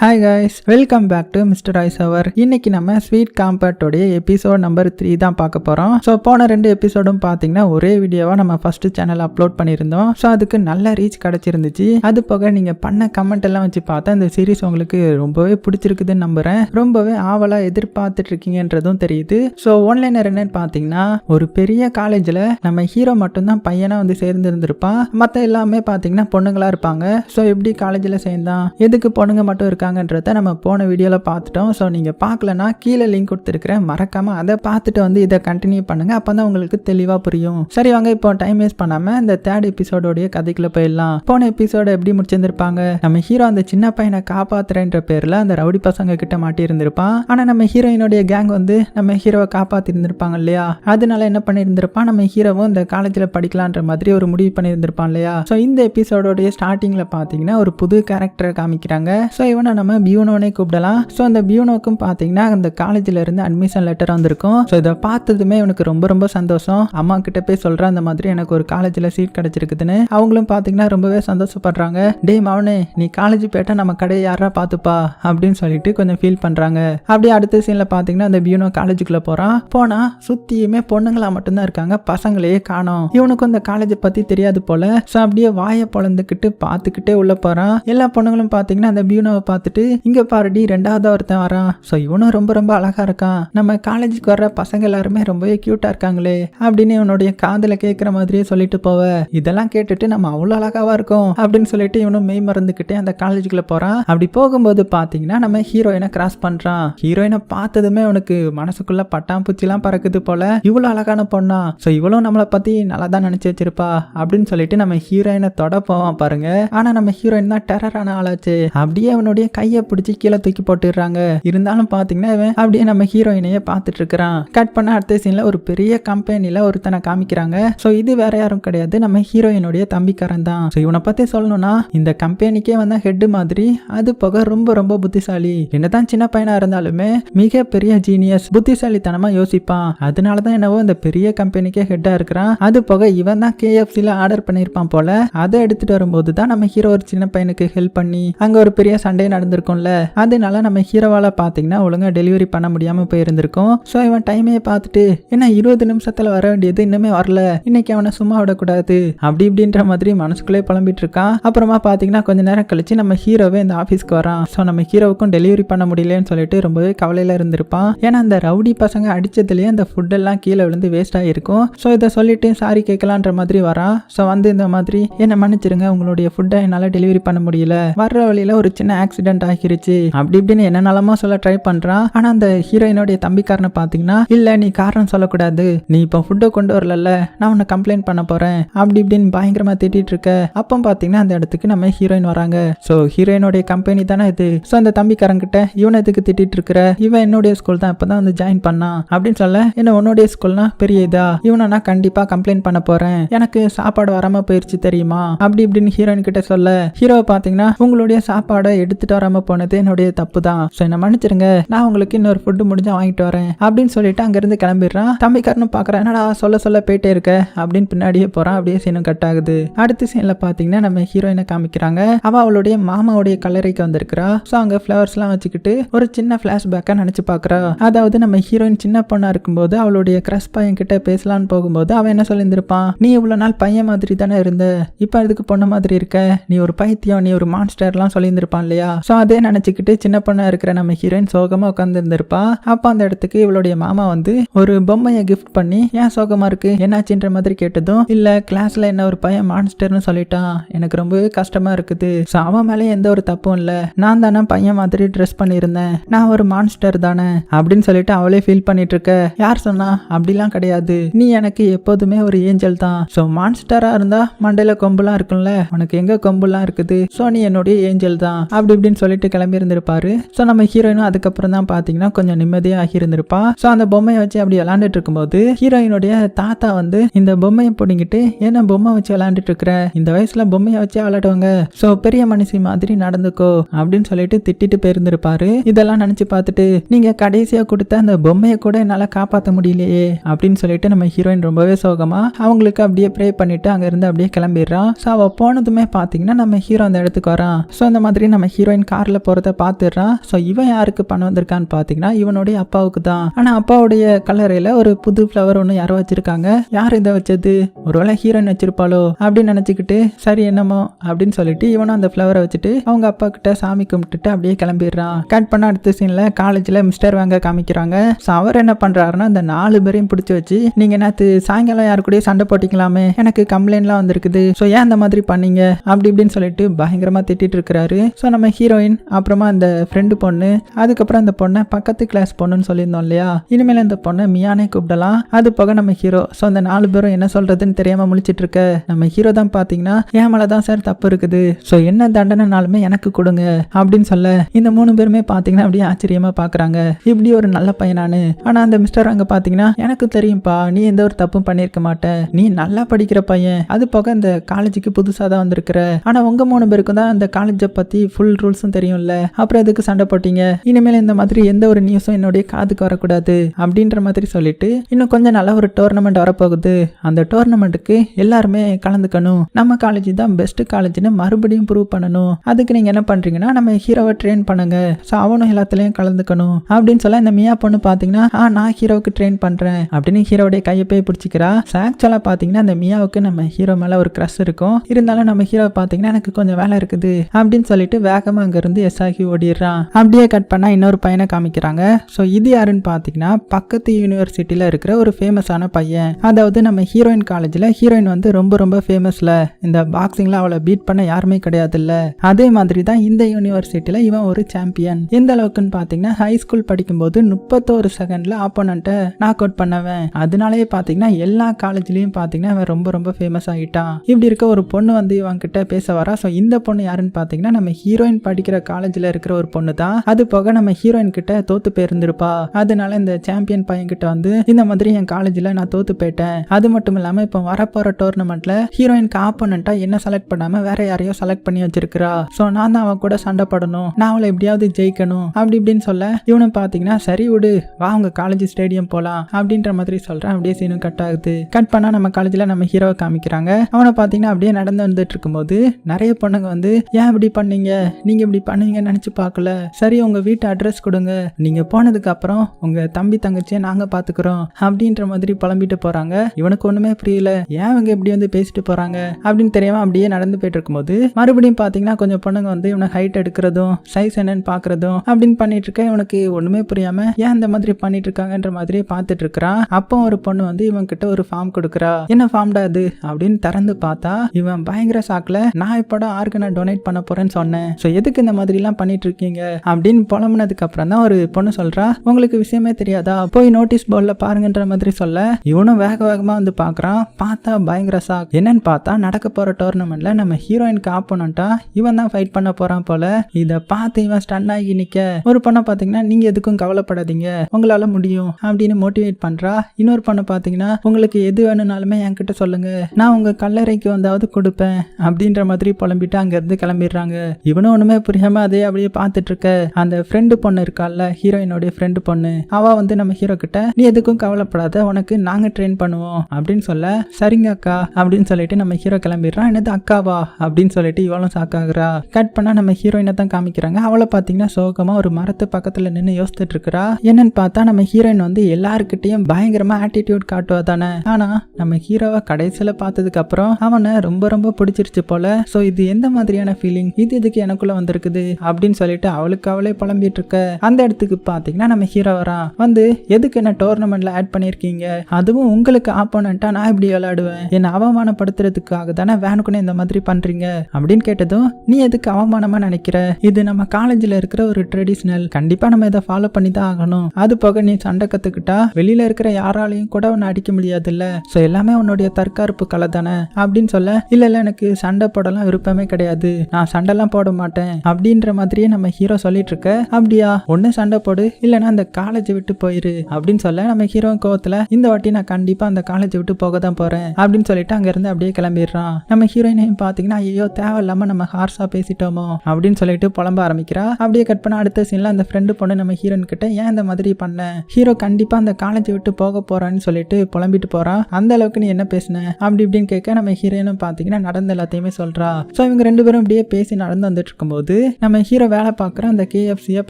Hi guys welcome back to mister ice அவர் இன்னைக்கு நம்ம sweet காம்பேட்டோடைய எபிசோட் நம்பர் த்ரீ தான் பார்க்க போகிறோம் ஸோ போன ரெண்டு எபிசோடும் பார்த்தீங்கன்னா ஒரே வீடியோவாக நம்ம ஃபர்ஸ்ட் சேனல் அப்லோட் பண்ணியிருந்தோம். ஸோ அதுக்கு நல்ல ரீச் கிடச்சிருந்துச்சு. அது போக நீங்கள் பண்ண கமெண்ட் எல்லாம் வச்சு பார்த்தா இந்த சீரிஸ் உங்களுக்கு ரொம்பவே பிடிச்சிருக்குதுன்னு நம்புகிறேன் ரொம்பவே ஆவலாக எதிர்பார்த்துட்டு இருக்கீங்கன்றதும் தெரியுது. ஸோ ஒன்லைனர் என்னன்னு பார்த்தீங்கன்னா ஒரு பெரிய காலேஜில் நம்ம ஹீரோ மட்டும்தான் பையனாக வந்து சேர்ந்துருந்துருப்பான். மற்ற எல்லாமே பார்த்தீங்கன்னா பொண்ணுங்களா இருப்பாங்க. ஸோ எப்படி காலேஜில் சேர்ந்தான்? எதுக்கு பொண்ணுங்க மட்டும் இருக்காங்கன்றத நம்ம போன வீடியோவில் பார்த்துட்டோம். ஸோ நீங்கள் பார்க்கலனா கீழே லிங்க் கொடுத்துருக்குறேன். மறக்காமல் அதை பார்த்துட்டு வந்து இதை கண்டினியூ பண்ணுங்கள் அப்போ தான் உங்களுக்கு தெளிவாக புரியும். சரி வாங்க இப்போ டைம் வேஸ்ட் பண்ணாமல் இந்த தேர்ட் எபிசோடோடைய கதைக்குள்ள போயிடலாம். போன எபிசோட எப்படி முடிச்சிருந்திருப்பாங்க? நம்ம ஹீரோ அந்த சின்ன பையனை காப்பாத்துறேன்ற பேரில் அந்த ரவுடி பசங்க கிட்ட மாட்டி இருந்திருப்பான் ஆனால் நம்ம ஹீரோயினுடைய கேங் வந்து நம்ம ஹீரோவை காப்பாற்றி இருந்திருப்பாங்க இல்லையா? அதனால என்ன பண்ணியிருந்திருப்பான்? நம்ம ஹீரோவும் இந்த காலேஜில் படிக்கலான்ற மாதிரி ஒரு முடிவு பண்ணியிருந்திருப்பான் இல்லையா? ஸோ இந்த எபிசோடோடைய ஸ்டார்டிங்கில் பார்த்தீங்கன்னா ஒரு புது கேரக்டரை காமிக்கிறாங்க. ஸோ இவனை நம்ம பியூனோனே கூப்பிடலாம். ஸோ அந்த பியூனோக்கும் பார்த்தீங்கன்னா அந்த காலேஜில் இருந்து அட்மிஷன் லெட்டர் வந்திருக்கும். ஸோ இதை பார்த்ததுமே இவனுக்கு ரொம்ப ரொம்ப சந்தோஷம். அம்மா கிட்ட போய் சொல்கிறேன் அந்த மாதிரி எனக்கு ஒரு காலேஜில் சீட் கிடைச்சிருக்குதுன்னு. அவங்களும் பார்த்தீங்கன்னா ரொம்பவே சந்தோஷப்படுறாங்க. டேய் மவனே நீ காலேஜ் போயிட்டா நம்ம கடையை யாரா பார்த்துப்பா அப்படின்னு சொல்லிட்டு கொஞ்சம் ஃபீல் பண்ணுறாங்க அப்படியே அடுத்த சீனில் பார்த்தீங்கன்னா அந்த பியூனோ காலேஜுக்குள்ளே போகிறான் போனால் சுற்றியுமே பொண்ணுங்களா மட்டும்தான் இருக்காங்க. பசங்களையே காணோம். இவனுக்கும் அந்த காலேஜை பற்றி தெரியாது போல. ஸோ அப்படியே வாயை பொழந்துக்கிட்டு பார்த்துக்கிட்டே உள்ளே போகிறான் எல்லா பொண்ணுங்களும் பார்த்தீங்கன்னா அந்த பியூனோவை பார்த்துட்டு இங்கே பாருடி ரெண்டாவது ஒருத்தன் வரான். ஸோ இவனும் ரொம்ப ரொம்ப அழகாக இருக்கான். நம்ம காலேஜுக்கு வர்ற பசங்க எல்லாருமே ரொம்பவே க்யூட்டாக இருக்காங்களே அப்படின்னு இவனுடைய காதில் கேட்குற மாதிரியே சொல்லிட்டு போவ. இதெல்லாம் கேட்டுட்டு நம்ம அவ்வளோ அழகாவா இருக்கும் அப்படின்னு சொல்லிட்டு இவனும் மெய் மறந்துக்கிட்டே அந்த காலேஜுக்குள்ள போகிறான் அப்படி போகும்போது பார்த்தீங்கன்னா நம்ம ஹீரோயினை கிராஸ் பண்ணுறான் ஹீரோயினை பார்த்ததுமே அவனுக்கு மனசுக்குள்ள பட்டாம்பூச்சிலாம் பறக்குது போல. இவ்வளோ அழகான பொண்ணா. ஸோ இவ்வளோ நம்மளை பற்றி நல்லா தான் நினச்சி வச்சிருப்பா அப்படின்னு சொல்லிட்டு நம்ம ஹீரோயினை தொட போவான் பாருங்க. ஆனால் நம்ம ஹீரோயின் தான் டெரரான ஆளாச்சு அப்படியே அவனுடைய கையை பிடிச்சி கீழே தூக்கி போட்டுடுறாங்க. இருந்தாலும் பார்த்தீங்கன்னா இவன் அப்படியே நம்ம ஹீரோயினையே பார்த்துட்டு இருக்கிறான். கட் பண்ண அடுத்த சீனில் ஒரு பெரிய கம்பெனியில் ஒருத்தனை காமிக்கிறாங்க. ஸோ இது வேற யாரும் கிடையாது. நம்ம ஹீரோயினுடைய தம்பிக்காரன் தான். ஸோ இவனை பற்றி சொல்லணும்னா இந்த கம்பெனிக்கே வந்த ஹெட் மாதிரி அது போக ரொம்ப ரொம்ப புத்திசாலி. என்னதான் சின்ன பையனா இருந்தாலுமே மிக பெரிய ஜீனியஸ் புத்திசாலித்தனமா யோசிப்பான். அதனால தான் என்னவோ இந்த பெரிய கம்பெனிக்கே ஹெட்டா இருக்கிறான். அது போக இவன் தான் கேஎஃப்சியில் ஆர்டர் பண்ணியிருப்பான் போல. அதை எடுத்துட்டு வரும்போது தான் நம்ம ஹீரோ ஒரு சின்ன பையனுக்கு ஹெல்ப் பண்ணி அங்க ஒரு பெரிய சண்டை நடந்திருக்கும்ல? அதனால நம்ம ஹீரோவால பாத்தீங்கன்னா ஒழுங்கா டெலிவரி பண்ண முடியாம போயிருந்திருக்கும். ஸோ இவன் டைமையே பார்த்துட்டு என்ன இருபது நிமிஷத்துல வர வேண்டியது இன்னுமே வரல. இன்னைக்கு அவனை சும்மா விடக்கூடாது. அப்படி இப்படின்ற மாதிரி மனசுக்குள்ளே புலம்பிட்டு இருக்கான் அப்புறமா பாத்தீங்கன்னா கொஞ்ச நேரம் கழிச்சு நம்ம ஹீரோவே இந்த ஆஃபீஸ்க்கு வரான். ஸோ நம்ம ஹீரோவுக்கும் டெலிவரி பண்ண முடியலன்னு சொல்லிட்டு ரொம்பவே கவலையில இருந்திருப்பான். ஏன்னா அந்த ரவுடி பசங்க அடிச்சதுலயே அந்த ஃபுட் எல்லாம் கீழே விழுந்து வேஸ்ட் ஆகிருக்கும் ஸோ இதை சொல்லிட்டு சாரி கேட்கலான்ற மாதிரி வரான். ஸோ வந்து இந்த மாதிரி என்ன மன்னிச்சிருங்க உங்களுடைய ஃபுட்டை என்னால் டெலிவரி பண்ண முடியல. வர்ற வழியில ஒரு சின்ன ஆக்சிடென்ட் ஆகிருச்சு. அப்படி இப்படின்னு என்னென்னலாமோ சொல்ல ட்ரை பண்றான். ஆனா அந்த ஹீரோயினுடைய தம்பிக்காரனை பாத்தீங்கன்னா இல்ல நீ காரணம் சொல்லக்கூடாது. நீ இப்போ ஃபுட்டை கொண்டு வரல நான் உன்னை கம்ப்ளைண்ட் பண்ண போறேன். அப்படி இப்படின்னு பயங்கரமா திட்டிட்டு இருக்க. அப்போ பாத்தீங்கன்னா அந்த இடத்துக்கு நம்ம ஹீரோயின் வராங்க. ஸோ ஹீரோயினுடைய கம்பெனி தானே இது. ஸோ அந்த தம்பிக்காரங்கிட்ட இவனை எதுக்கு திட்டிட்டு இருக்கிற? இவன் என்னுடைய ஸ்கூல் தான். இப்பதான் வந்து ஜாயின் பண்ணான். அப்படின்னு சொல்ல என்ன உன்னுடைய ஸ்கூல்னா பெரிய இதா? இவனை நான் கண்டிப்பா கம்ப்ளைண்ட் பண்ண போறேன். எனக்கு சாப்பாடு வராம போயிருச்சு தெரியுமா? அப்படி இப்படின்னு ஹீரோயின் கிட்ட சொல்ல ஹீரோவை பாத்தீங்கன்னா உங்களுடைய சாப்பாடை எடுத்துட்டு வராம போனது என்னுடைய தப்பு தான் ஸோ என்ன மன்னிச்சிருங்க. நான் உங்களுக்கு இன்னொரு ஃபுட்டு முடிஞ்சா வாங்கிட்டு வரேன். அப்படின்னு சொல்லிட்டு அங்கிருந்து கிளம்பிடுறான். தம்பிக்காரனும் பார்க்குறேன் என்னடா சொல்ல சொல்ல போயிட்டே இருக்க? அப்படின்னு பின்னாடியே போறான். அப்படியே சீனும் கட் ஆகுது. அடுத்த சீன்ல பாத்தீங்கன்னா நம்ம ஹீரோயினை காமிக்கிறாங்க. அவ அவளுடைய மாமாவுடைய கல்லறைக்கு வந்திருக்கிறா. ஸோ அங்க ஃப்ளவர்ஸ்லாம் வச்சுக்கிட்டு ஒரு சின்ன ஃபிளாஷ்பேக்கா நினைச்சு பாக்குறா அதாவது நம்ம ஹீரோயின் சின்ன பொண்ணா இருக்கும்போது அவளுடைய கிரஸ் பையன் கிட்ட பேசலான்னு போகும்போது அவன் என்ன சொல்லியிருந்திருப்பான்? நீ இவ்வளவு நாள் பையன் மாதிரி தானே இருந்த? இப்போ அதுக்கு பொண்ணு மாதிரி இருக்க? நீ ஒரு பைத்தியம் நீ ஒரு மான்ஸ்டர்லாம் சொல்லியிருந்திருப்பான் இல்லையா? ஸோ அதே நினச்சிக்கிட்டு சின்ன பொண்ணாக இருக்கிற நம்ம ஹீரோயின் சோகமாக உட்காந்துருந்திருப்பா அப்போ அந்த இடத்துக்கு இவளுடைய மாமா வந்து ஒரு பொம்மையை கிஃப்ட் பண்ணி ஏன் சோகமாக இருக்கு? என்னாச்சுன்ற மாதிரி கேட்டதும் இல்லை கிளாஸில் என்ன ஒரு பையன் மான்ஸ்டர்னு சொல்லிட்டான். எனக்கு ரொம்பவே கஷ்டமாக இருக்குது. ஸோ அவன் மேலே எந்த ஒரு தப்பும் இல்லை. நான் தானே பையன் மாதிரி ட்ரெஸ் பண்ணியிருந்தேன். நான் ஒரு மான்ஸ்டர் தானே. அப்படின்னு சொல்லிட்டு அவளே ஃபீல் பண்ணிட்டு இருக்க யார் சொன்னா? அப்படிலாம் கிடையாது. நீ எனக்கு எப்போதுமே ஒரு ஏஞ்சல் தான். ஸோ மான்ஸ்டரா இருந்தா மண்டையில கொம்புலாம் இருக்கும்ல. உனக்கு எங்க கொம்புலாம் இருக்குது? ஸோ நீ என்னுடைய ஏஞ்சல் தான். அப்படி இப்படின்னு சொல்லிட்டு கிளம்பி இருந்திருப்பாரு ஸோ நம்ம ஹீரோயினும் அதுக்கப்புறம் தான் பார்த்தீங்கன்னா கொஞ்சம் நிம்மதியாக இருந்திருப்பா ஸோ அந்த பொம்மையை வச்சு அப்படி விளாண்டுட்டு இருக்கும்போது ஹீரோயினுடைய தாத்தா வந்து இந்த பொம்மையை பிடிங்கிட்டு ஏன்னா பொம்மை வச்சு விளாண்டுட்டு இருக்கிற இந்த வயசுல பொம்மையை வச்சு விளாடுவாங்க ஸோ பெரிய மனுஷி மாதிரி நடந்துக்கோ அப்படின்னு சொல்லிட்டு திட்டிட்டு போயிருந்திருப்பாரு. இதெல்லாம் நினைச்சு பார்த்துட்டு நீங்க கடைசியா கொடுத்த அந்த பொம்மையை கூட என்னால் காப்பாற்ற முடியலையே அப்படின்னு சொல்லிட்டு நம்ம ஹீரோயின் ரொம்பவே சோகமா அவங்களுக்கு அப்படியே ப்ரே பண்ணிட்டு அங்க இருந்து அப்படியே கிளம்பிடுறான் ஸோ அவள் போனதுமே பார்த்தீங்கன்னா நம்ம ஹீரோ அந்த இடத்துக்கு வரான். ஸோ அந்த மாதிரி நம்ம ஹீரோயின் காரில் போகிறத பார்த்துடுறான் ஸோ இவன் யாருக்கு பணம் வந்திருக்கான்னு பார்த்தீங்கன்னா இவனுடைய அப்பாவுக்கு தான். ஆனால் அப்பாவுடைய கல்லறையில் ஒரு புது ஃப்ளவர் ஒன்று யாரோ வச்சுருக்காங்க. யார் இதை வச்சது? ஒருவேளை ஹீரோயின் வச்சிருப்பாளோ? அப்படின்னு நினச்சிக்கிட்டு சரி என்னமோ அப்படின்னு சொல்லிட்டு இவனும் அந்த ஃப்ளவரை வச்சுட்டு அவங்க அப்பா கிட்ட சாமி கும்பிட்டுட்டு அப்படியே கிளம்பிடுறான். கட் பண்ண அடுத்த சீனில் காலேஜில் மிஸ்டர் வாங்க காமிக்கிறாங்க. ஸோ அவர் என்ன பண்ணுறாருன்னா அந்த நாலு பேரையும் பிடிச்சி வச்சு நீங்கள் நேற்று சாயங்காலம் யாரு கூடயும் சண்டை போட்டிக்கலாமே. எனக்கு கம்ப்ளைண்ட்லாம் வந்திருக்குது. ஸோ ஏன் அந்த மாதிரி பண்ணீங்க? அப்படி இப்படின்னு சொல்லிட்டு பயங்கரமாக திட்டிட்டு இருக்கிறாரு. ஸோ நம்ம ஹீரோ ஹீரோயின் அப்புறமா அந்த ஃப்ரெண்டு பொண்ணு அதுக்கப்புறம் அந்த பொண்ணை பக்கத்து கிளாஸ் பொண்ணுன்னு சொல்லியிருந்தோம் இல்லையா? இனிமேல் அந்த பொண்ணை மியானே கூப்பிடலாம். அது போக நம்ம ஹீரோ ஸோ அந்த நாலு பேரும் என்ன சொல்றதுன்னு தெரியாம முழிச்சிட்டு இருக்க. நம்ம ஹீரோ தான் பாத்தீங்கன்னா என் மேலே தான் சார் தப்பு இருக்குது. ஸோ என்ன தண்டனைனாலுமே எனக்கு கொடுங்க. அப்படின்னு சொல்ல இந்த மூணு பேருமே பாத்தீங்கன்னா அப்படியே ஆச்சரியமா பாக்குறாங்க இப்படி ஒரு நல்ல பையனானு. ஆனா அந்த மிஸ்டர் அங்க பாத்தீங்கன்னா எனக்கு தெரியும்ப்பா நீ எந்த ஒரு தப்பும் பண்ணியிருக்க மாட்ட. நீ நல்லா படிக்கிற பையன். அது போக இந்த காலேஜுக்கு புதுசா தான் வந்திருக்கிற. ஆனா உங்க மூணு பேருக்கும் தான் அந்த காலேஜை பத்தி ஃபுல் ரூல்ஸ் நியூஸும் தெரியும்ல? அப்புறம் எதுக்கு சண்டை போட்டீங்க? இனிமேல் இந்த மாதிரி எந்த ஒரு நியூஸும் என்னுடைய காதுக்கு வரக்கூடாது அப்படின்ற மாதிரி சொல்லிட்டு இன்னும் கொஞ்சம் நல்ல ஒரு டோர்னமெண்ட் வரப்போகுது. அந்த டோர்னமெண்ட்டுக்கு எல்லாருமே கலந்துக்கணும். நம்ம காலேஜ் தான் பெஸ்ட் காலேஜ்னு மறுபடியும் ப்ரூவ் பண்ணணும். அதுக்கு நீங்க என்ன பண்றீங்கன்னா நம்ம ஹீரோவை ட்ரெயின் பண்ணுங்க. ஸோ அவனும் எல்லாத்துலயும் கலந்துக்கணும். அப்படின்னு சொல்ல இந்த மியா பொண்ணு பாத்தீங்கன்னா ஆ நான் ஹீரோவுக்கு ட்ரெயின் பண்றேன். அப்படின்னு ஹீரோடைய கையை போய் பிடிச்சிக்கிறா. ஆக்சுவலா பாத்தீங்கன்னா அந்த மியாவுக்கு நம்ம ஹீரோ மேல ஒரு க்ரஷ் இருக்கும். இருந்தாலும் நம்ம ஹீரோ பாத்தீங்கன்னா எனக்கு கொஞ்சம் வேலை இருக்குது. அப்படின்னு சொல்லிட்டு வேகமா அங்கேருந்து எஸ் ஆகி ஓடிடுறான் அப்படியே கட் பண்ணால் இன்னொரு பையனை காமிக்கிறாங்க. ஸோ இது யாருன்னு பார்த்தீங்கன்னா பக்கத்து யூனிவர்சிட்டியில் இருக்கிற ஒரு ஃபேமஸான பையன். அதாவது நம்ம ஹீரோயின் காலேஜில் ஹீரோயின் வந்து ரொம்ப ரொம்ப ஃபேமஸில் இந்த பாக்ஸிங்கில் அவளை பீட் பண்ண யாருமே கிடையாதுல்ல. அதே மாதிரி தான் இந்த யூனிவர்சிட்டியில் இவன் ஒரு சாம்பியன் எந்த அளவுக்குன்னு பார்த்தீங்கன்னா ஹை ஸ்கூல் படிக்கும்போது முப்பத்தோரு செகண்டில் ஆப்போனண்ட்டை நாக் அவுட் பண்ணவன். அதனாலேயே பார்த்தீங்கன்னா எல்லா காலேஜ்லேயும் பார்த்தீங்கன்னா அவன் ரொம்ப ரொம்ப ஃபேமஸ் ஆகிட்டான் இப்படி இருக்க ஒரு பொண்ணு வந்து இவன் கிட்ட பேச வரா. ஸோ இந்த பொண்ணு யாருன்னு பார்த்தீங்கன்னா நம்ம ஹீரோயின் படிக்கிற காலேஜ்ல இருக்கிற ஒரு பொண்ணு தான் அது போக நம்ம ஹீரோயின் கிட்ட தோத்து போயிருந்திருப்பா. அதனால இந்த சாம்பியன் பையன் கிட்ட வந்து இந்த மாதிரி என் காலேஜ்ல நான் தோத்து போயிட்டேன். அது மட்டும் இல்லாம இப்போ வரப்போற டோர்னமெண்ட்ல ஹீரோயினுக்கு ஆப்போனண்டா என்ன செலக்ட் பண்ணாம வேற யாரையோ செலக்ட் பண்ணி வச்சிருக்கிறா. ஸோ நான் தான் அவன் கூட சண்டை போடணும். நான் அவளை எப்படியாவது ஜெயிக்கணும். அப்படி இப்படின்னு சொல்ல இவனும் பாத்தீங்கன்னா சரி விடு வா உங்க காலேஜ் ஸ்டேடியம் போலாம். அப்படின்ற மாதிரி சொல்றேன். அப்படியே சீனும் கட் ஆகுது. கட் பண்ணா நம்ம காலேஜ்ல நம்ம ஹீரோவை காமிக்கிறாங்க. அவனை பாத்தீங்கன்னா அப்படியே நடந்து வந்துட்டு இருக்கும்போது நிறைய பொண்ணுங்க வந்து ஏன் இப்படி பண்ணீங்க? நீங்க இப்படி பண்ணுவீங்கன்னு நினைச்சு பார்க்கல. சரி உங்க வீட்டு அட்ரஸ் கொடுங்க. நீங்க போனதுக்கு அப்புறம் உங்க தம்பி தங்கச்சியை நாங்க பார்த்துக்குறோம் அப்படின்ற மாதிரி புலம்பிட்டு போறாங்க. இவனுக்கு ஒண்ணுமே புரியல. ஏன் இவங்க இப்படி வந்து பேசிட்டு போறாங்க? அப்படின்னு தெரியாம அப்படியே நடந்து போயிட்டு இருக்கும்போது மறுபடியும் பாத்தீங்கன்னா கொஞ்சம் பொண்ணுங்க வந்து இவனை ஹைட் எடுக்கிறதும் சைஸ் என்னன்னு பாக்குறதும் அப்படின்னு பண்ணிட்டு இருக்க இவனுக்கு ஒண்ணுமே புரியாம ஏன் இந்த மாதிரி பண்ணிட்டு இருக்காங்கன்ற மாதிரி பார்த்துட்டு இருக்கிறான் அப்போ ஒரு பொண்ணு வந்து இவன் கிட்ட ஒரு ஃபார்ம் கொடுக்குறா. என்ன ஃபார்ம்டா அது? அப்படின்னு திறந்து பார்த்தா இவன் பயங்கர சாக்கில் நான் இப்போட ஆர்கனை டொனேட் பண்ண போறேன்னு சொன்னேன். ஸோ எதுக்கு இந்த மாதிரிலாம் பண்ணிட்டு இருக்கீங்க அப்படின்னு புலம்புனதுக்கு அப்புறம் தான் ஒரு பொண்ணு சொல்றா உங்களுக்கு விஷயமே தெரியாதா? போய் நோட்டீஸ் போர்டில் பாருங்கன்ற மாதிரி சொல்ல. இவனும் வேக வேகமா வந்து பார்க்குறான் பார்த்தா பயங்கர சாக் என்னன்னு பார்த்தா நடக்க போற டோர்னமெண்ட்ல நம்ம ஹீரோயினுக்கு ஆப்போனண்டா இவன் தான் ஃபைட் பண்ண போறான் போல. இதை பார்த்து இவன் ஸ்டன் ஆகி நிக்க. ஒரு பொண்ணை பார்த்தீங்கன்னா நீங்க எதுக்கும் கவலைப்படாதீங்க. உங்களால முடியும். அப்படின்னு மோட்டிவேட் பண்றா. இன்னொரு பொண்ணை பார்த்தீங்கன்னா உங்களுக்கு எது வேணும்னாலுமே என்கிட்ட சொல்லுங்க. நான் உங்க கல்லறைக்கு வந்தாவது கொடுப்பேன். அப்படின்ற மாதிரி புலம்பிட்டு அங்க இருந்து கிளம்பிடுறாங்க. இவனும் ஒண்ணுமே புரியாம அதே அப்படியே பார்த்துட்டு இருக்க அந்த ஃப்ரெண்டு பொண்ணு இருக்கால ஹீரோயினுடைய ஃப்ரெண்டு பொண்ணு. அவ வந்து நம்ம ஹீரோ கிட்ட நீ எதுக்கும் கவலைப்படாத உனக்கு நாங்க ட்ரெயின் பண்ணுவோம் அப்படின்னு சொல்ல சரிங்க அக்கா அப்படின்னு சொல்லிட்டு நம்ம ஹீரோ கிளம்பிடுறான் என்னது அக்காவா? அப்படின்னு சொல்லிட்டு இவளும் சாக்காகிறா கட் பண்ணா நம்ம ஹீரோயினை தான் காமிக்கிறாங்க. அவளை பாத்தீங்கன்னா சோகமா ஒரு மரத்து பக்கத்துல நின்று யோசித்துட்டு இருக்கிறா என்னன்னு பார்த்தா நம்ம ஹீரோயின் வந்து எல்லாருக்கிட்டையும் பயங்கரமா ஆட்டிடியூட் காட்டுவா தானே. ஆனா நம்ம ஹீரோவை கடைசியில பார்த்ததுக்கு அப்புறம் அவனை ரொம்ப ரொம்ப பிடிச்சிருச்சு போல. சோ இது எந்த மாதிரியான ஃபீலிங் இது எதுக்கு எனக்குள்ள இருக்குது அப்படின்னு சொல்லிட்டு அவளுக்கு அவளே புலம்பிட்டு இருக்க. அந்த இடத்துக்கு பார்த்தீங்கன்னா நம்ம ஹீரோ வரா வந்து எதுக்கு என்ன டோர்னமெண்ட்ல ஆட் பண்ணியிருக்கீங்க அதுவும் உங்களுக்கு ஆப்போனண்டா நான் இப்படி விளையாடுவேன். என்னை அவமானப்படுத்துறதுக்காக தானே வேனுக்குன்னு இந்த மாதிரி பண்றீங்க? அப்படின்னு கேட்டதும் நீ எதுக்கு அவமானமா நினைக்கிற? இது நம்ம காலேஜ்ல இருக்கிற ஒரு ட்ரெடிஷ்னல் கண்டிப்பா நம்ம இதை ஃபாலோ பண்ணி தான் ஆகணும். அது போக நீ சண்டை கத்துக்கிட்டா வெளியில இருக்கிற யாராலையும் கூட உன்னை அடிக்க முடியாதுல்ல. ஸோ எல்லாமே உன்னுடைய தற்காப்பு கலை தானே? அப்படின்னு சொல்ல இல்ல இல்ல எனக்கு சண்டை போடலாம் விருப்பமே கிடையாது. நான் சண்டைலாம் போட மாட்டேன். அப்படின்ற மாதிரியே நம்ம ஹீரோ சொல்லிட்டு இருக்க அப்படியா ஒன்னு சண்டை போடு இல்லைன்னா அந்த காலேஜை விட்டு போயிரு அப்படின்னு சொல்ல நம்ம ஹீரோ கோவத்துல இந்த வாட்டி நான் கண்டிப்பா அந்த காலேஜை விட்டு போக தான் போறேன் அப்படின்னு சொல்லிட்டு அங்க இருந்து அப்படியே கிளம்பிடுறான். நம்ம ஹீரோயினையும் பாத்தீங்கன்னா ஐயோ தேவையில்லாம நம்ம ஹார்ஸா பேசிட்டோமோ அப்படின்னு சொல்லிட்டு புலம்ப ஆரம்பிக்கிறா. அப்படியே கட் பண்ண அடுத்த சீன்ல அந்த ஃப்ரெண்டு பொண்ணு நம்ம ஹீரோன் கிட்ட ஏன் இந்த மாதிரி பண்ண? ஹீரோ கண்டிப்பா அந்த காலேஜை விட்டு போக போறான்னு சொல்லிட்டு புலம்பிட்டு போறான் அந்த அளவுக்கு நீ என்ன பேசுன? அப்படி இப்படின்னு கேட்க நம்ம ஹீரோயினும் பாத்தீங்கன்னா நடந்த எல்லாத்தையுமே சொல்றா. ஸோ இவங்க ரெண்டு பேரும் அப்படியே பேசி நடந்து வந்துட்டு இருக்கும்போது நம்ம ஹீரோ வேலை பார்க்குற அந்த கேஎஃப்சியை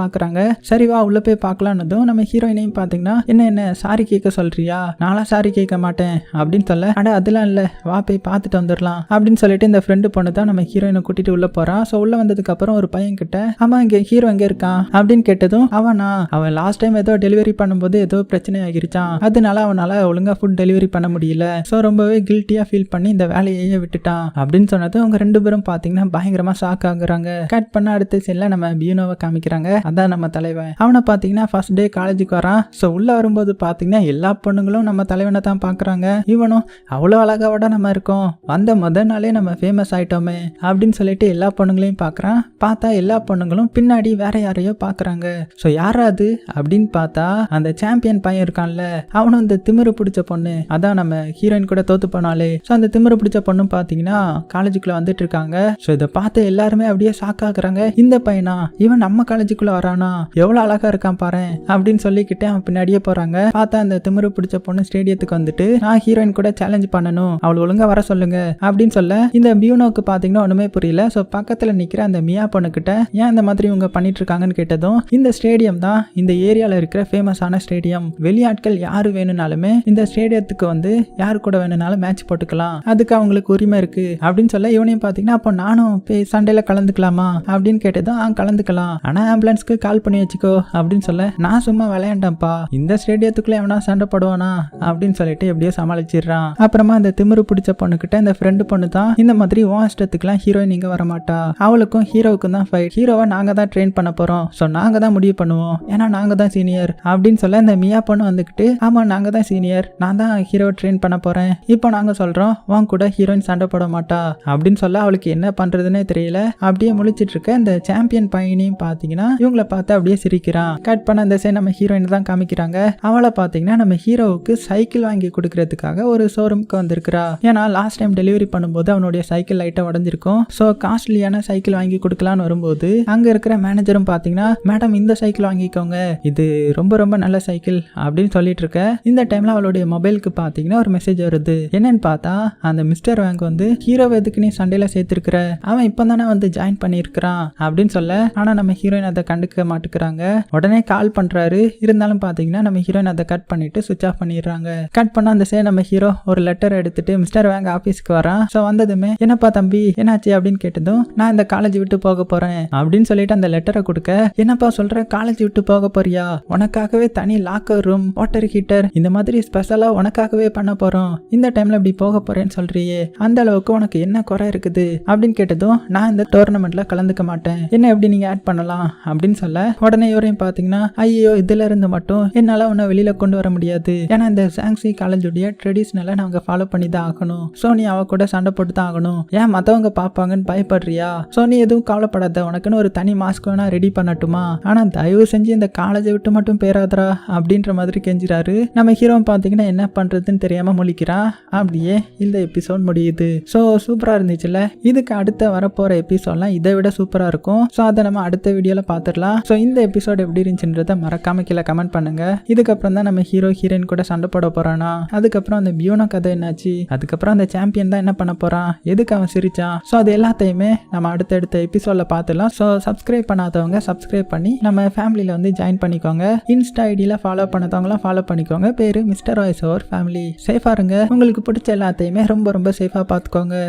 பார்க்குறாங்க. சரி வா உள்ள போய் பார்க்கலான்னதும் நம்ம ஹீரோயினையும் பார்த்தீங்கன்னா என்ன என்ன சாரி கேட்க சொல்றியா? நான்லாம் சாரி கேட்க மாட்டேன் அப்படின்னு சொல்ல அட அதெல்லாம் இல்லை. வா போய் பார்த்துட்டு வந்துடலாம் அப்படின்னு சொல்லிட்டு இந்த ஃப்ரெண்டு பொண்ணு தான் நம்ம ஹீரோயினை கூட்டிட்டு உள்ள போறான் ஸோ உள்ள வந்ததுக்கு அப்புறம் ஒரு பையன் கிட்ட ஆமா இங்க ஹீரோ எங்க இருக்கான்? அப்படின்னு கேட்டதும் அவனா? அவன் லாஸ்ட் டைம் ஏதோ டெலிவரி பண்ணும்போது ஏதோ பிரச்சனை ஆகிருச்சான். அதனால அவனால ஒழுங்கா ஃபுட் டெலிவரி பண்ண முடியல. ஸோ ரொம்பவே கில்ட்டியா ஃபீல் பண்ணி இந்த வேலையையே விட்டுட்டான் அப்படின்னு சொன்னதும் அவங்க ரெண்டு பேரும் பார்த்தீங்கன்னா பயங்கரமா ஷாக் ஆகுறாங்க. கட் பண்ண அடுத்த சீன்ல நம்ம பியூனோவை காமிக்கிறாங்க. அதான் நம்ம தலைவன். அவனை பார்த்தீங்கன்னா ஃபர்ஸ்ட் டே காலேஜுக்கு வரான். ஸோ உள்ள வரும்போது பார்த்தீங்கன்னா எல்லா பொண்ணுங்களும் நம்ம தலைவனை தான் பார்க்குறாங்க. இவனும் அவ்வளோ அழகாவோட நம்ம இருக்கோம். வந்த மொதல் நாளே நம்ம ஃபேமஸ் ஆயிட்டோமே அப்படின்னு சொல்லிட்டு எல்லா பொண்ணுங்களையும் பார்க்குறான். பார்த்தா எல்லா பொண்ணுங்களும் பின்னாடி வேற யாரையோ பார்க்குறாங்க. ஸோ யாராவது அப்படின்னு பார்த்தா அந்த சாம்பியன் பையன் இருக்கான்ல. அவனும் இந்த திமிரு பிடிச்ச பொண்ணு. அதான் நம்ம ஹீரோயின் கூட தோத்து போனாலே. ஸோ அந்த திமிரு பிடிச்ச பொண்ணும் பார்த்தீங்கன்னா காலேஜுக்குள்ள வந்துட்டு இருக்காங்க. ஸோ இதை பார்த்து எல்லாருமே அப்படியே ஷாக்காக பாக்குறாங்க இந்த பையனா? இவன் நம்ம காலேஜுக்குள்ள வரானா? எவ்வளோ அழகா இருக்கான் பாரு அப்படின்னு சொல்லிக்கிட்டு அவன் பின்னாடியே போறாங்க. பார்த்தா அந்த திமிரு பிடிச்ச பொண்ணு ஸ்டேடியத்துக்கு வந்துட்டு நான் ஹீரோயின் கூட சேலஞ்ச் பண்ணணும். அவள் ஒழுங்கா வர சொல்லுங்க அப்படின்னு சொல்ல இந்த பியூனோக்கு பார்த்தீங்கன்னா ஒண்ணுமே புரியல. ஸோ பக்கத்துல நிக்கிற அந்த மியா பொண்ணு கிட்ட ஏன் இந்த மாதிரி இவங்க பண்ணிட்டு இருக்காங்கன்னு கேட்டதும் இந்த ஸ்டேடியம் தான் இந்த ஏரியால இருக்கிற ஃபேமஸான ஸ்டேடியம் வெளியாட்கள் யாரு வேணும்னாலுமே இந்த ஸ்டேடியத்துக்கு வந்து யாரு கூட வேணும்னாலும் மேட்ச் போட்டுக்கலாம். அதுக்கு அவங்களுக்கு உரிமை இருக்கு அப்படின்னு சொல்ல இவனையும் பார்த்தீங்கன்னா அப்போ நானும் போய் சண்டையில கலந்துக்கலாமா? அப்படின்னு கேட்டதும் ஆ கலந்துக்கலாம். ஆனா ஆம்புலன்ஸ்க்கு கால் பண்ணி வச்சுக்கோ அப்படின்னு சொல்ல நான் சும்மா விளையாண்டேன்ப்பா. இந்த ஸ்டேடியத்துக்குள்ள எவனா சண்டை போடுவானா? அப்படின்னு சொல்லிட்டு எப்படியோ சமாளிச்சிடுறான். அப்புறமா அந்த திமிரு பிடிச்ச பொண்ணுக்கிட்ட இந்த ஃப்ரெண்டு பொண்ணு தான். இந்த மாதிரி ஓ இஷ்டத்துக்குலாம் ஹீரோயின் இங்க வரமாட்டா. அவளுக்கும் ஹீரோவுக்கும் தான் ஃபைட் ஹீரோவை நாங்க தான் ட்ரெயின் பண்ண போறோம். ஸோ நாங்க தான் முடிவு பண்ணுவோம். ஏன்னா நாங்க தான் சீனியர் அப்படின்னு சொல்ல இந்த மியா பொண்ணு வந்துக்கிட்டு ஆமா நாங்க தான் சீனியர் நான் தான் ஹீரோவை ட்ரெயின் பண்ண போறேன். இப்போ நாங்க சொல்றோம் உன் கூட ஹீரோயின் சண்டை போட மாட்டா. அப்படின்னு சொல்ல அவளுக்கு என்ன பண்றதுன்னே தெரியல. அப்படியே முழிச்சிட்டு இருக்க இந்த சாம்பியன் பையனையும் பாத்தீங்கன்னா இவங்கள பார்த்து அப்படியே சிரிக்கிறான். கட் பண்ண அந்த சைடு நம்ம ஹீரோயின் தான் காமிக்கிறாங்க. அவளை பாத்தீங்கன்னா நம்ம ஹீரோவுக்கு சைக்கிள் வாங்கி கொடுக்கறதுக்காக ஒரு ஷோரூம்க்கு வந்திருக்கிறா. ஏன்னா லாஸ்ட் டைம் டெலிவரி பண்ணும்போது அவனுடைய சைக்கிள் லைட்டா உடஞ்சிருக்கும். ஸோ காஸ்ட்லியான சைக்கிள் வாங்கி கொடுக்கலான்னு வரும்போது அங்க இருக்கிற மேனேஜரும் பாத்தீங்கன்னா மேடம் இந்த சைக்கிள் வாங்கிக்கோங்க. இது ரொம்ப ரொம்ப நல்ல சைக்கிள் அப்படின்னு சொல்லிட்டு இருக்க இந்த டைம்ல அவளுடைய மொபைலுக்கு பாத்தீங்கன்னா ஒரு மெசேஜ் வருது. என்னன்னு பார்த்தா அந்த மிஸ்டர் வேங்க் வந்து ஹீரோ எதுக்கு நீ சண்டையில சேர்த்திருக்கிற? அவன் இப்போ தானே வந்து ஜாயின் பண்ணியிருக்கிறான். அப்படின்னு சொல்ல ஆனா நம்ம ஹீரோயின் அதை கண்டுக்க மாட்டுக்கிறாங்க உடனே கால் பண்றாரு. இருந்தாலும் பாத்தீங்கன்னா நம்ம ஹீரோயின் அதை கட் பண்ணிட்டு சுவிச் ஆஃப் பண்ணிடுறாங்க. கட் பண்ண அந்த சே நம்ம ஹீரோ ஒரு லெட்டர் எடுத்துட்டு மிஸ்டர் வேங்க ஆபீஸ்க்கு வரான். ஸோ வந்ததுமே என்னப்பா தம்பி என்னாச்சு? அப்படின்னு கேட்டதும் நான் இந்த காலேஜ் விட்டு போக போறேன். அப்படின்னு சொல்லிட்டு அந்த லெட்டரை கொடுக்க என்னப்பா சொல்ற? காலேஜ் விட்டு போக போறியா? உனக்காகவே தனி லாக்கர் ரூம் வாட்டர் ஹீட்டர் இந்த மாதிரி ஸ்பெஷலா உனக்காகவே பண்ண போறோம். இந்த டைம்ல இப்படி போக போறேன்னு சொல்றியே. அந்த அளவுக்கு உனக்கு என்ன குறை இருக்குது? அப்படின்னு கேட்டதும் நான் இந்த டோர்னமெண்ட்ல இருக்க மாட்டேன். என்ன எப்படி நீங்க ஆட் பண்ணலாம் அப்படின்னு சொல்ல உடனே இவரையும் பாத்தீங்கன்னா ஐயோ இதுல இருந்து மட்டும் என்னால உன்னை வெளியில கொண்டு வர முடியாது. ஏன்னா இந்த சாங்ஸி காலேஜுடைய ட்ரெடிஷ்னலை நாங்க ஃபாலோ பண்ணி தான் ஆகணும். ஸோ நீ அவ கூட சண்டை போட்டு தான் ஆகணும். ஏன் மத்தவங்க பார்ப்பாங்கன்னு பயப்படுறியா? ஸோ நீ எதுவும் கவலைப்படாத உனக்குன்னு ஒரு தனி மாஸ்க் வேணா ரெடி பண்ணட்டுமா? ஆனா தயவு செஞ்சு இந்த காலேஜை விட்டு மட்டும் பேராதரா அப்படின்ற மாதிரி கெஞ்சிறாரு. நம்ம ஹீரோ பாத்தீங்கன்னா என்ன பண்றதுன்னு தெரியாம முழிக்கிறான் அப்படியே இந்த எபிசோட் முடியுது. ஸோ சூப்பரா இருந்துச்சுல்ல? இதுக்கு அடுத்த வரப்போற எபிசோட்லாம் இதை விட சூப்பர் சூப்பராக இருக்கும். ஸோ அதை நம்ம அடுத்த வீடியோவில் பார்த்துடலாம் ஸோ இந்த எபிசோட் எப்படி இருந்துச்சுன்றத மறக்காம கீழே கமெண்ட் பண்ணுங்க. இதுக்கப்புறம் தான் நம்ம ஹீரோ ஹீரோயின் கூட சண்டை போட போறானா? அதுக்கப்புறம் அந்த பியூனோ கதை என்னாச்சு? அதுக்கப்புறம் அந்த சாம்பியன் தான் என்ன பண்ண போறான்? எதுக்கு அவன் சிரிச்சான்? ஸோ அது எல்லாத்தையுமே நம்ம அடுத்தடுத்த எபிசோடில் பார்த்துலாம் ஸோ சப்ஸ்கிரைப் பண்ணாதவங்க சப்ஸ்கிரைப் பண்ணி நம்ம ஃபேமிலியில் வந்து ஜாயின் பண்ணிக்கோங்க. இன்ஸ்டா ஐடியில் ஃபாலோ பண்ணதவங்களாம் ஃபாலோ பண்ணிக்கோங்க. பேர் மிஸ்டர் வாய்ஸ் ஓவர் ஃபேமிலி சேஃபாக இருங்க. உங்களுக்கு பிடிச்ச எல்லாத்தையுமே ரொம்ப ரொம்ப சேஃபாக பார்த்துக்கோங்க